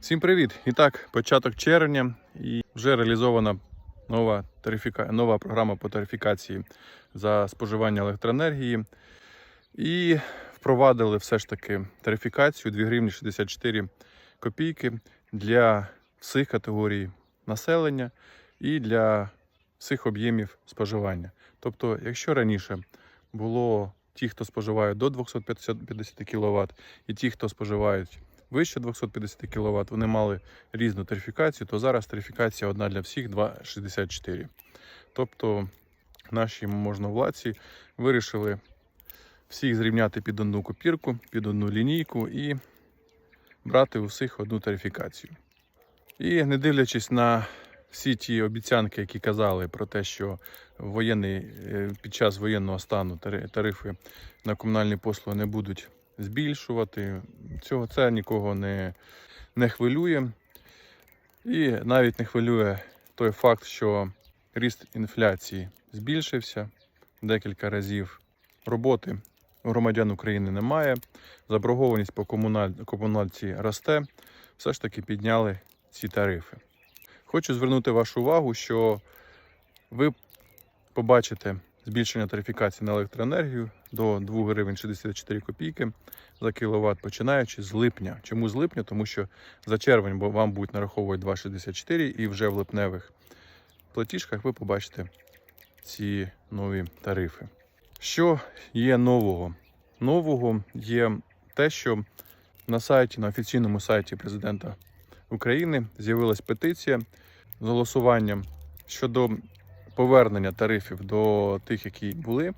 Всім привіт! І так, початок червня і вже реалізована нова, тарифіка... нова програма по тарифікації за споживання електроенергії. І впровадили все ж таки тарифікацію 2 гривні 64 копійки для всіх категорій населення і для всіх об'ємів споживання. Тобто, якщо раніше було ті, хто споживає до 250 кВт, і ті, хто споживають вище 250 кВт, вони мали різну тарифікацію, то зараз тарифікація одна для всіх 2,64. Тобто наші можновладці вирішили всіх зрівняти під одну копірку, під одну лінійку і брати у всіх одну тарифікацію. І не дивлячись на всі ті обіцянки, які казали про те, що воєнний, е, під час воєнного стану тарифи на комунальні послуги не будуть збільшувати, цього це нікого не, не хвилює. І навіть не хвилює той факт, що ріст інфляції збільшився декілька разів. Роботи громадян України немає. Заборгованість по комуналь... комунальці росте. Все ж таки підняли ці тарифи. Хочу звернути вашу увагу, що ви побачите збільшення тарифікації на електроенергію до 2 гривень 64 копійки за кіловат, починаючи з липня. Чому з липня? Тому що за червень вам будуть нараховувати 2,64 і вже в липневих платіжках ви побачите ці нові тарифи. Що є нового? Нового є те, що на сайті, на офіційному сайті президента України з'явилась петиція з голосуванням щодо повернення тарифів до тих, які були.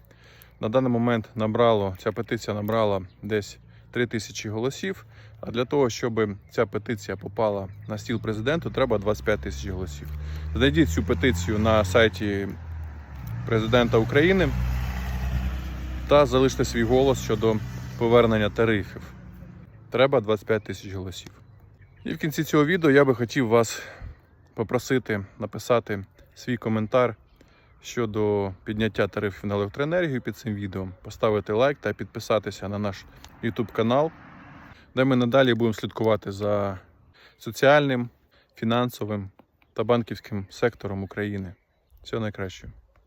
На даний момент набрало ця петиція набрала десь 3 тисячі голосів. А для того, щоб ця петиція попала на стіл президенту, треба 25 тисяч голосів. Знайдіть цю петицію на сайті президента України та залиште свій голос щодо повернення тарифів. Треба 25 тисяч голосів. І в кінці цього відео я би хотів вас попросити написати свій коментар щодо підняття тарифів на електроенергію під цим відео, поставити лайк та підписатися на наш YouTube канал, де ми надалі будемо слідкувати за соціальним, фінансовим та банківським сектором України. Всього найкращого.